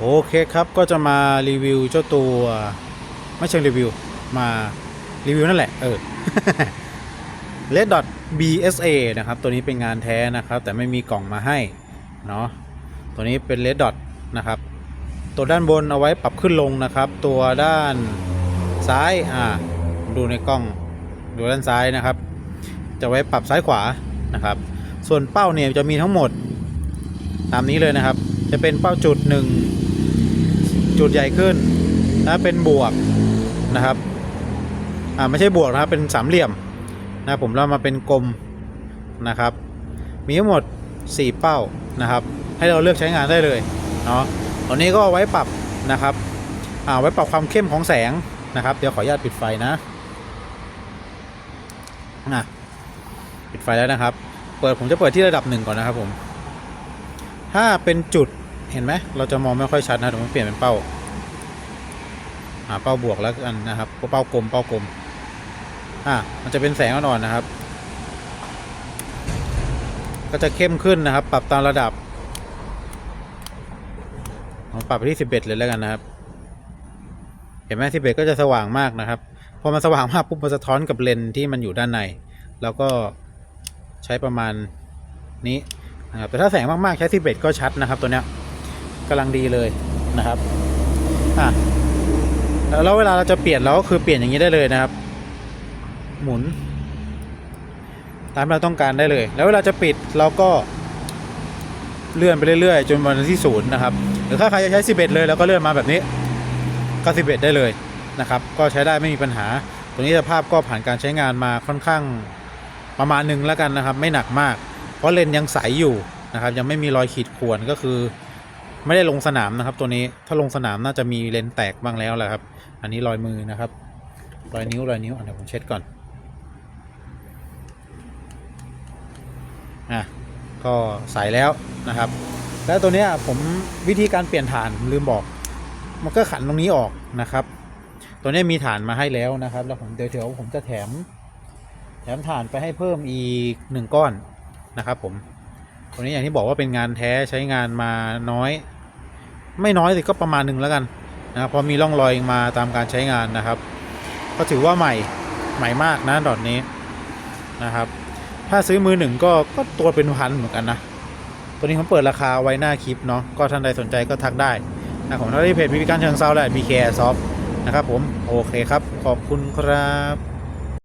โอเคครับก็จะมารีวิวเจ้าตัวไม่เชิงรีวิว มารีวิวนั่นแหละ เออ Red Dot BSA นะครับ ตัวนี้เป็นงานแท้นะครับ แต่ไม่มีกล่องมาให้ เนาะตัวนี้เป็น Red Dot นะครับ ตัวด้านบนเอาไว้ปรับขึ้นลงนะครับ ตัวด้านซ้ายอ่าดูในกล้องดูด้านซ้ายนะครับ จะไว้ปรับซ้ายขวานะครับ ส่วนเป้าเนี่ยจะมีทั้งหมด ตามนี้เลยนะครับ จะเป็นเป้าจุดหนึ่ง จุดใหญ่ขึ้นถ้าเป็นบวกนะครับอ่าไม่ใช่บวกนะครับเป็นสามเหลี่ยมนะผมเรามาเป็นกลมนะครับ มีทั้งหมด 4 เป้านะครับ ให้เราเลือกใช้งานได้เลยเนาะตอนนี้ก็ไว้ปรับนะครับอ่าไว้ปรับความเข้มของแสงนะครับ เดี๋ยวขออนุญาตปิดไฟนะอะปิดไฟแล้วนะครับ เปิดผมจะเปิดที่ระดับหนึ่งก่อนนะครับผม ถ้าเป็นจุด เห็นไหมเราจะมองไม่ค่อยชัดนะเดี๋ยวผมเปลี่ยนเป็นเป้าหาเป้าบวกแล้วกันนะครับเป้ากลมเป้ากลมอะมันจะเป็นแสงอ่อนๆนะครับ ก็จะเข้มขึ้นนะครับ ปรับตามระดับผมปรับไปที่11เอ็ดเลยแล้วกันนะครับ เห็นไหม11ก็จะสว่างมากนะครับ พอมันสว่างมากปุ๊บมันสะท้อนกับเลนที่มันอยู่ด้านใน แล้วก็ใช้ประมาณนี้นะครับแต่ถ้าแสงมากๆใช้11ก็ชัดนะครับตัวเนี้ย กำลังดีเลยนะครับอะแล้วเวลาเราจะเปลี่ยนเราก็คือเปลี่ยนอย่างนี้ได้เลยนะครับ หมุน ตามเราต้องการได้เลย แล้วเวลาจะปิดเราก็เลื่อนไปเรื่อยๆ จนวันที่ศูนย์นะครับ หรือถ้าใครจะใช้ 11 เลยแล้วก็เลื่อนมาแบบนี้ก็11 ได้เลยนะครับ ก็ใช้ได้ไม่มีปัญหา ตัวนี้สภาพก็ผ่านการใช้งานมาค่อนข้างประมาณหนึ่งแล้วกันนะครับ ไม่หนักมาก เพราะเลนยังใสอยู่นะครับ ยังไม่มีรอยขีดข่วนก็คือ ไม่ได้ลงสนามนะครับ ตัวนี้ถ้าลงสนามน่าจะมีเลนแตกบ้างแล้วแหละครับ อันนี้รอยมือนะครับ รอยนิ้วรอยนิ้วอะเดี๋ยวผมเช็ดก่อนอะก็ใส่แล้วนะครับ แล้วตัวเนี้ยผมวิธีการเปลี่ยนฐานลืมบอก มันก็ขันตรงนี้ออกนะครับ ตัวนี้มีฐานมาให้แล้วนะครับ แล้วผมเดี๋ยวผมจะแถม แถมฐานไปให้เพิ่มอีกหนึ่งก้อนนะครับ ผมตัวนี้อย่างที่บอกว่าเป็นงานแท้ใช้งานมาน้อย ไม่น้อยสิก็ประมาณหนึ่งแล้วกันนะครับพอมีร่องรอยมาตามการใช้งานนะครับ ก็ถือว่าใหม่ใหม่มากนะดอทนี้นะครับ ถ้าซื้อมือหนึ่งก็ก็ตัวเป็นพันเหมือนกันนะตัวนี้ผมเปิดราคาไว้หน้าคลิปเนาะก็ท่านใดสนใจก็ทักได้นะของท่านที่เพจพิพิการเชิงเซาและบีเคซอฟนะครับผมโอเคครับ ขอบคุณครับ